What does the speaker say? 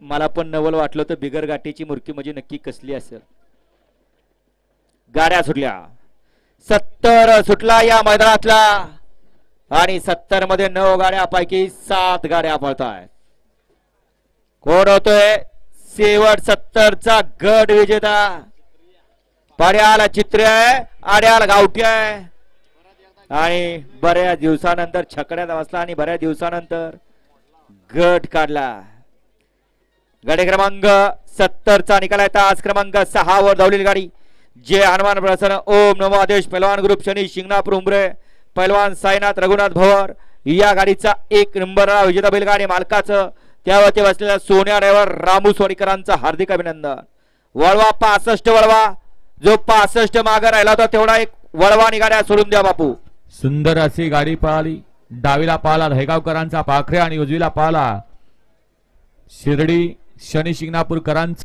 मला पण नवल वाटलं तर बिगर गाठीची मुरकी म्हणजे नक्की कसली असेल. गाड्या सुटल्या. सत्तर सुटला या मैदानातला. आणि सत्तरमध्ये नऊ गाड्यापैकी सात गाड्या पळतायत. कोण होतोय? शेवट सत्तरचा गट विजेता. पर्याला चित्र आहे आड्याला गावठी आहे. आणि बऱ्याच दिवसानंतर छकड्यात बसला आणि बऱ्याच दिवसानंतर गट काढला. गाडी क्रमांक सत्तरचा निकाल आहे. तास क्रमांक सहा वर धावलेली गाडी. जे हनुमान प्रसन्न. ओम नमो आदेश. पैलवान ग्रुप शनी शिंगणापूर उमरे. पैलवान साईनाथ रघुनाथ भवर. या गाडीचा एक नंबर विजेता बैलगाडी मालकाचं. त्यावरती बसलेल्या सोन्या ड्रायव्हर रामू सोनीकरांचं हार्दिक अभिनंदन. वळवा पासष्ट वळवा. जो पासष्ट मागे राहिला होता तेवढा एक वळवा आणि गाड्या सोडून द्या बापू. सुंदर अशी गाडी पळाली डावीला पाहला दहेगावकरांचा पाखरे आणि उजवीला पाहला. शिर्डी शनी शिंगणापूरकरांचं